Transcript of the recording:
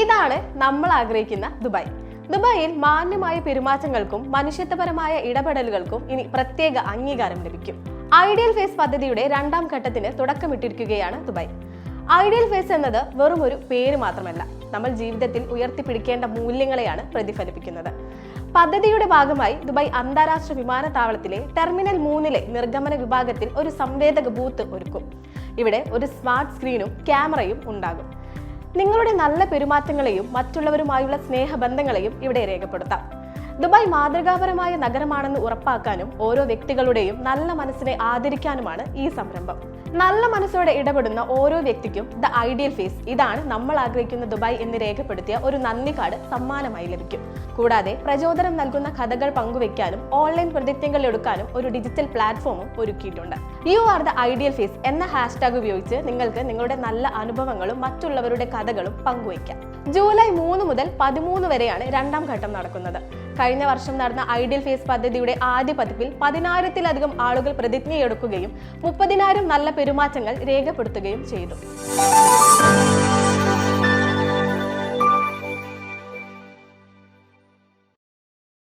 ഇതാണ് നമ്മൾ ആഗ്രഹിക്കുന്ന ദുബായ്. ദുബായിൽ മാന്യമായ പെരുമാറ്റങ്ങൾക്കും മനുഷ്യത്വപരമായ ഇടപെടലുകൾക്കും ഇനി പ്രത്യേക അംഗീകാരം ലഭിക്കും. ഐഡിയൽ ഫേസ് പദ്ധതിയുടെ രണ്ടാം ഘട്ടത്തിന് തുടക്കമിട്ടിരിക്കുകയാണ് ദുബായ്. ഐഡിയൽ ഫേസ് എന്നത് വെറും ഒരു പേര് മാത്രമല്ല നമ്മൾ ജീവിതത്തിൽ ഉയർത്തിപ്പിടിക്കേണ്ട മൂല്യങ്ങളെയാണ് പ്രതിഫലിപ്പിക്കുന്നത്. പദ്ധതിയുടെ ഭാഗമായി ദുബായ് അന്താരാഷ്ട്ര വിമാനത്താവളത്തിലെ ടെർമിനൽ മൂന്നിലെ നിർഗമന വിഭാഗത്തിൽ ഒരു സംവേദക ബൂത്ത് ഒരുക്കും. ഇവിടെ ഒരു സ്മാർട്ട് സ്ക്രീനും ക്യാമറയും ഉണ്ടാകും. നിങ്ങളുടെ നല്ല പെരുമാറ്റങ്ങളെയും മറ്റുള്ളവരുമായുള്ള സ്നേഹബന്ധങ്ങളെയും ഇവിടെ രേഖപ്പെടുത്താം. ദുബായ് മാതൃകാപരമായ നഗരമാണെന്ന് ഉറപ്പാക്കാനും ഓരോ വ്യക്തികളുടെയും നല്ല മനസ്സിനെ ആദരിക്കാനുമാണ് ഈ സംരംഭം. നല്ല മനസ്സോടെ ഇടപെടുന്ന ഓരോ വ്യക്തിക്കും ദ ഐഡിയൽ ഫേസ്. ഇതാണ് നമ്മൾ ആഗ്രഹിക്കുന്ന ദുബായ് എന്ന് രേഖപ്പെടുത്തിയ ഒരു നന്ദി കാർഡ് സമ്മാനമായി ലഭിക്കും. കൂടാതെ പ്രചോദനം നൽകുന്ന കഥകൾ പങ്കുവെക്കാനും ഓൺലൈൻ പ്രതിജ്ഞകൾ എടുക്കാനും ഒരു ഡിജിറ്റൽ പ്ലാറ്റ്ഫോമും ഒരുക്കിയിട്ടുണ്ട്. You are the ideal face എന്ന ഹാഷ്ടാഗ് ഉപയോഗിച്ച് നിങ്ങൾക്ക് നിങ്ങളുടെ നല്ല അനുഭവങ്ങളും മറ്റുള്ളവരുടെ കഥകളും പങ്കുവയ്ക്കാം. ജൂലൈ മൂന്ന് മുതൽ പതിമൂന്ന് വരെയാണ് രണ്ടാം ഘട്ടം നടക്കുന്നത്. കഴിഞ്ഞ വർഷം നടന്ന ഐഡിയൽ ഫേസ് പദ്ധതിയുടെ ആദ്യ പതിപ്പിൽ പതിനായിരത്തിലധികം ആളുകൾ പ്രതിജ്ഞയെടുക്കുകയും മുപ്പതിനായിരം നല്ല പെരുമാറ്റങ്ങൾ രേഖപ്പെടുത്തുകയും ചെയ്തു.